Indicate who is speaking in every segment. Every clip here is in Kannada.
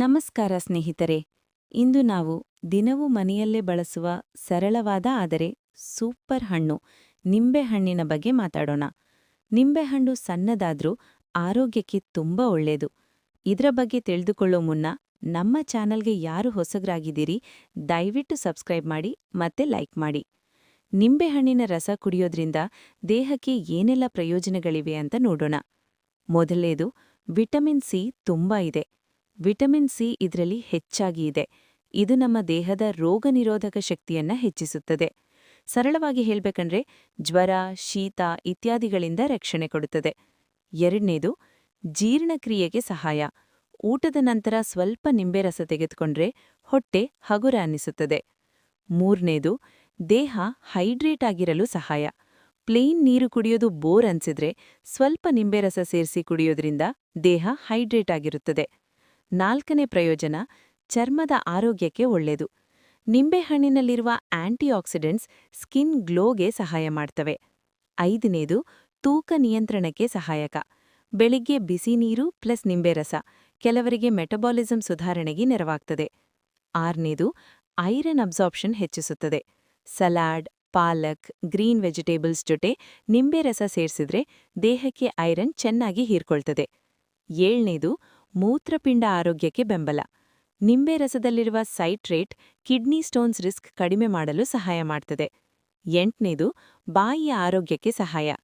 Speaker 1: ನಮಸ್ಕಾರ ಸ್ನೇಹಿತರೆ. ಇಂದು ನಾವು ದಿನವೂ ಮನೆಯಲ್ಲೇ ಬಳಸುವ ಸರಳವಾದ ಆದರೆ ಸೂಪರ್ ಹಣ್ಣು ನಿಂಬೆಹಣ್ಣಿನ ಬಗ್ಗೆ ಮಾತಾಡೋಣ. ನಿಂಬೆಹಣ್ಣು ಸಣ್ಣದಾದ್ರೂ ಆರೋಗ್ಯಕ್ಕೆ ತುಂಬಾ ಒಳ್ಳೆಯದು ಇದರ ಬಗ್ಗೆ ತಿಳಿದುಕೊಳ್ಳೋ ಮುನ್ನ ನಮ್ಮ ಚಾನಲ್ಗೆ ಯಾರು ಹೊಸಗ್ರಾಗಿದ್ದೀರಿ ದಯವಿಟ್ಟು ಸಬ್ಸ್ಕ್ರೈಬ್ ಮಾಡಿ ಮತ್ತೆ ಲೈಕ್ ಮಾಡಿ. ನಿಂಬೆಹಣ್ಣಿನ ರಸ ಕುಡಿಯೋದ್ರಿಂದ ದೇಹಕ್ಕೆ ಏನೆಲ್ಲ ಪ್ರಯೋಜನಗಳಿವೆ ಅಂತ ನೋಡೋಣ. ಮೊದಲೇದು ವಿಟಮಿನ್ ಸಿ ತುಂಬಾ ಇದೆ. ವಿಟಮಿನ್ ಸಿ ಇದರಲ್ಲಿ ಹೆಚ್ಚಾಗಿ ಇದೆ. ಇದು ನಮ್ಮ ದೇಹದ ರೋಗನಿರೋಧಕ ಶಕ್ತಿಯನ್ನ ಹೆಚ್ಚಿಸುತ್ತದೆ. ಸರಳವಾಗಿ ಹೇಳಬೇಕಂದ್ರೆ ಜ್ವರ, ಶೀತ ಇತ್ಯಾದಿಗಳಿಂದ ರಕ್ಷಣೆ ಕೊಡುತ್ತದೆ. ಎರಡನೇದು, ಜೀರ್ಣಕ್ರಿಯೆಗೆ ಸಹಾಯ. ಊಟದ ನಂತರ ಸ್ವಲ್ಪ ನಿಂಬೆ ರಸ ತೆಗೆದುಕೊಂಡ್ರೆ ಹೊಟ್ಟೆ ಹಗುರ ಅನ್ನಿಸುತ್ತದೆ. ಮೂರನೇದು, ದೇಹ ಹೈಡ್ರೇಟ್ ಆಗಿರಲು ಸಹಾಯ. ಪ್ಲೇನ್ ನೀರು ಕುಡಿಯೋದು ಬೋರ್ ಅನ್ಸಿದ್ರೆ ಸ್ವಲ್ಪ ನಿಂಬೆ ರಸ ಸೇರಿಸಿ ಕುಡಿಯೋದ್ರಿಂದ ದೇಹ ಹೈಡ್ರೇಟ್ ಆಗಿರುತ್ತದೆ. ನಾಲ್ಕನೇ ಪ್ರಯೋಜನ ಚರ್ಮದ ಆರೋಗ್ಯಕ್ಕೆ ಒಳ್ಳೆಯದು. ನಿಂಬೆಹಣ್ಣಿನಲ್ಲಿರುವ ಆಂಟಿಆಕ್ಸಿಡೆಂಟ್ಸ್ ಸ್ಕಿನ್ ಗ್ಲೋಗೆ ಸಹಾಯ ಮಾಡ್ತವೆ. ಐದನೇದು, ತೂಕ ನಿಯಂತ್ರಣಕ್ಕೆ ಸಹಾಯಕ. ಬೆಳಿಗ್ಗೆ ಬಿಸಿ ನೀರು ಪ್ಲಸ್ ನಿಂಬೆ ರಸ ಕೆಲವರಿಗೆ ಮೆಟಬಾಲಿಸಂ ಸುಧಾರಣೆಗೆ ನೆರವಾಗ್ತದೆ. ಆರನೇದು, ಐರನ್ ಅಬ್ಸಾರ್ಪ್ಷನ್ ಹೆಚ್ಚಿಸುತ್ತದೆ. ಸಲಾಡ್, ಪಾಲಕ್, ಗ್ರೀನ್ ವೆಜಿಟೇಬಲ್ಸ್ ಜೊತೆ ನಿಂಬೆ ರಸ ಸೇರಿಸಿದ್ರೆ ದೇಹಕ್ಕೆ ಐರನ್ ಚೆನ್ನಾಗಿ ಹೀರ್ಕೊಳ್ತದೆ. ಏಳ್ನೇದು ಮೂತ್ರಪಿಂಡ ಆರೋಗ್ಯಕ್ಕೆ ಬೆಂಬಲ. ನಿಂಬೆ ರಸದಲ್ಲಿರುವ ಸೈಟ್ರೇಟ್ ಕಿಡ್ನಿ ಸ್ಟೋನ್ಸ್ ರಿಸ್ಕ್ ಕಡಿಮೆ ಮಾಡಲು ಸಹಾಯ ಮಾಡ್ತದೆ. ಎಂಟನೇದು, ಬಾಯಿಯ ಆರೋಗ್ಯಕ್ಕೆ ಸಹಾಯ.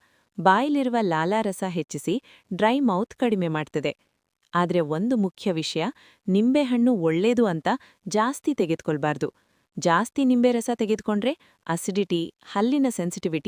Speaker 1: ಬಾಯಿಲಿರುವ ಲಾಲಾರಸ ಹೆಚ್ಚಿಸಿ ಡ್ರೈ ಮೌತ್ ಕಡಿಮೆ ಮಾಡ್ತದೆ. ಆದರೆ ಒಂದು ಮುಖ್ಯ ವಿಷಯ ನಿಂಬೆಹಣ್ಣು ಒಳ್ಳೇದು ಅಂತ ಜಾಸ್ತಿ ತೆಗೆದುಕೊಳ್ಬಾರ್ದು. ಜಾಸ್ತಿ ನಿಂಬೆ ರಸ ತೆಗೆದುಕೊಂಡ್ರೆ ಅಸಿಡಿಟಿ ಹಲ್ಲಿನ ಸೆನ್ಸಿಟಿವಿಟಿ